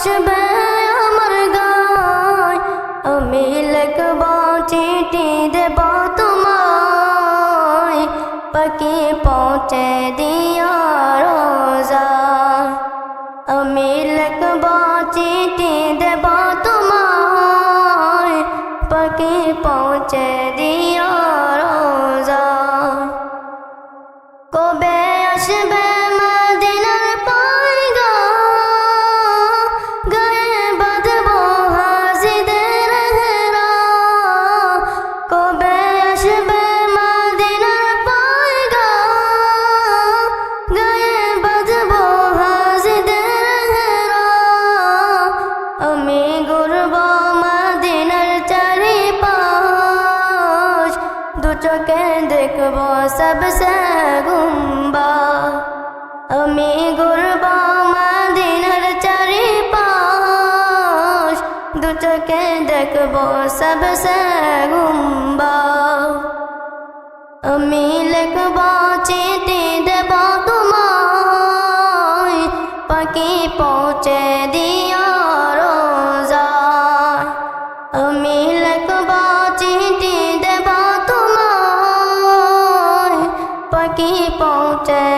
আসবে আমার গায়। আমি লিখব চিঠি দেব তোমায়। পাখি পৌঁছে দিয়া রোজা। আমি লিখব ঘুরব মদিনার চারিপাশ। দু চোখে দেখব সবসে গুম্বা। আমি ঘুরব মদিনার চারিপাশ। দু চোখে দেখব সবসে গুম্বা। আমি লিখব চিঠি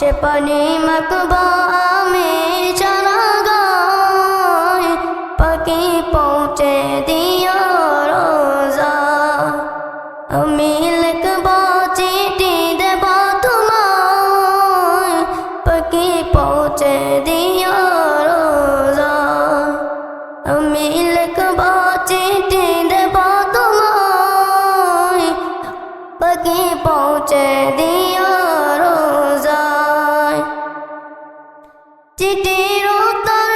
সে পানি মাখবো আমি সারা গায় পাখি পৌঁছে দিও রোজা। আমি লিখব চিঠি দেব তোমায়। পাখি পৌঁছে দিও রোজা। আমি লিখব চিঠি দেব তোমায়। পাখি পৌঁছে দিও চিঠির উত্তর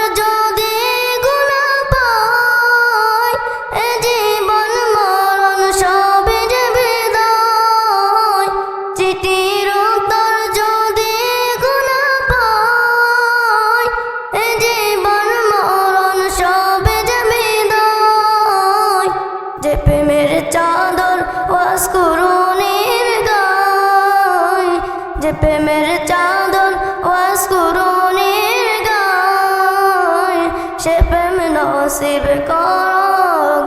সে প্রেম নসিব করো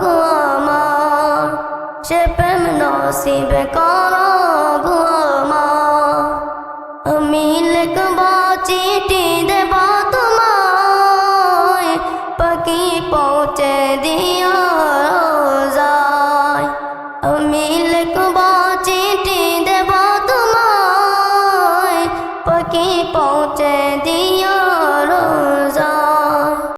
গো আমার সে প্রেম নসিব করো গো আমার আমি লিখব চিঠি দেব তোমায়। পাখি পৌঁছে দিও পৌঁছে